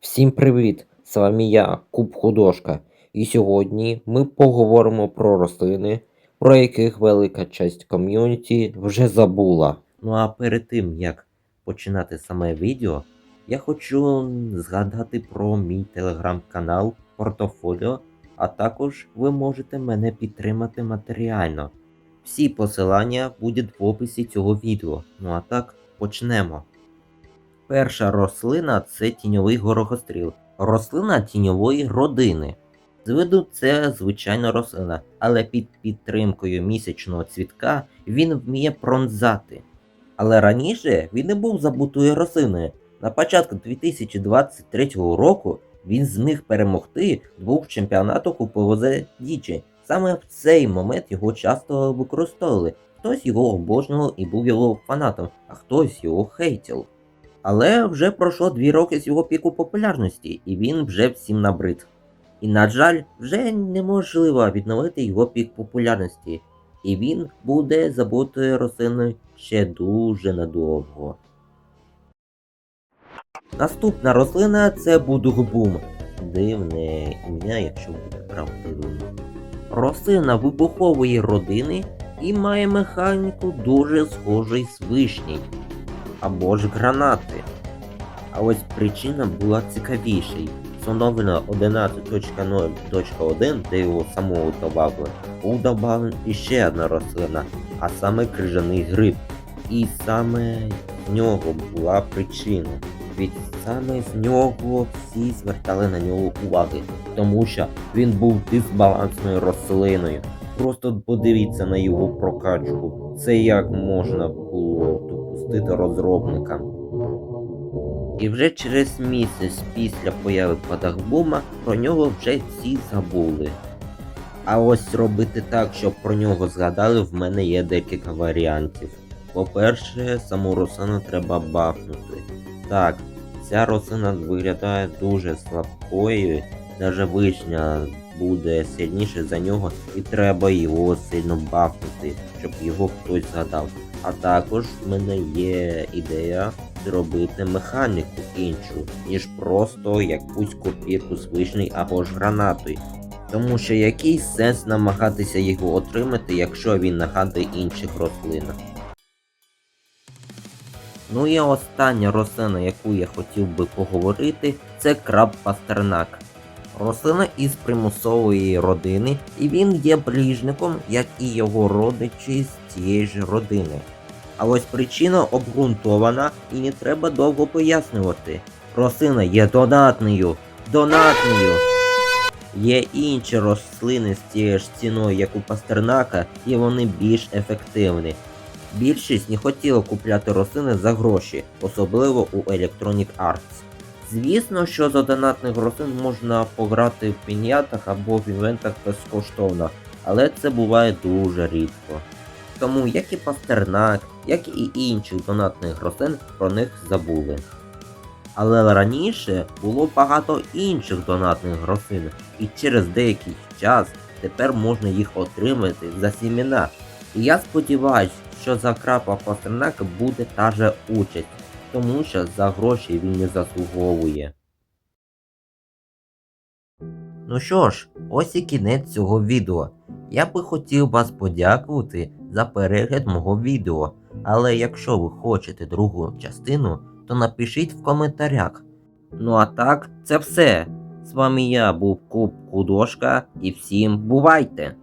Всім привіт! З вами я, Куб Художка. І сьогодні ми поговоримо про рослини, про яких велика часть ком'юніті вже забула. Ну а перед тим як починати саме відео, я хочу згадати про мій телеграм-канал Портофоліо, а також ви можете мене підтримати матеріально. Всі посилання будуть в описі цього відео. Ну а так, почнемо. Перша рослина це тіньовий горохостріл. Рослина тіньової родини. З виду це звичайна рослина, але під підтримкою місячного цвітка він вміє пронзати. Але раніше він не був забутою рослиною. На початку 2023 року він зміг перемогти двох чемпіонатах у ПВЗ Дічі. Саме в цей момент його часто використовували. Хтось його обожнював і був його фанатом, а хтось його хейтив. Але вже пройшло дві роки з його піку популярності, і він вже всім набрид. І, на жаль, вже неможливо відновити його пік популярності, і він буде забутою рослиною ще дуже надовго. Наступна рослина це будугбум. Дивне ім'я, якщо бути правдивим. Рослина вибухової родини і має механіку дуже схожий з вишній або ж гранати. А ось причина була цікавіший. Встановлено 11.0.1, де його самого добавили, був добавлен іще одна рослина, а саме крижаний гриб. І саме з нього була причина. Від саме з нього всі звертали на нього уваги, тому що він був дисбалансною рослиною. Просто подивіться на його прокачку. Це як можна було допустити розробникам. І вже через місяць після появи Падахбума про нього вже всі забули. А ось робити так, щоб про нього згадали, в мене є декілька варіантів. По-перше, саму рослину треба бафнути. Так, ця рослина виглядає дуже слабкою, навіть вишня буде сильніше за нього, і треба його сильно бафнути, щоб його хтось згадав. А також в мене є ідея зробити механіку іншу, ніж просто якусь копірку з вишнею або ж гранатою. Тому що який сенс намагатися його отримати, якщо він нагадує інших рослинах. Ну і остання рослина, яку я хотів би поговорити, це краб пастернак. Рослина із примусової родини, і він є ближником, як і його родичі з цієї ж родини. А ось причина обґрунтована і не треба довго пояснювати. Рослина є донатною, донатною. Є інші рослини з тією ж ціною, як у пастернака, і вони більш ефективні. Більшість не хотіла купляти рослини за гроші, особливо у Electronic Arts. Звісно, що за донатних рослин можна пограти в пінятах або в івентах безкоштовно, але це буває дуже рідко. Тому як і пастернак, як і інших донатних рослин про них забули. Але раніше було багато інших донатних рослин, і через деякий час тепер можна їх отримати за сімена. І я сподіваюся, що за крапа пастернака буде та же участь, тому що за гроші він не заслуговує. Ну що ж, ось і кінець цього відео. Я би хотів вас подякувати за перегляд мого відео, але якщо ви хочете другу частину, то напишіть в коментарях. Ну а так, це все. З вами я був Куб Кудошка і всім бувайте!